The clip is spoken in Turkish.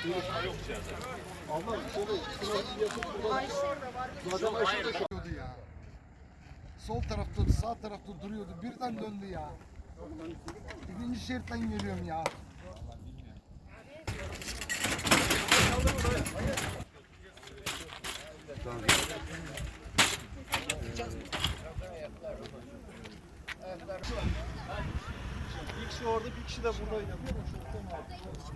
Ama şöyle şurası yapıp burada zaten aşırı da ya. Sol tarafta sağ tarafta duruyordu birden döndü ya. Birinci şeritten geliyorum ya. Bir kişi orada, bir kişi de buradaydı. Çoktan aldı.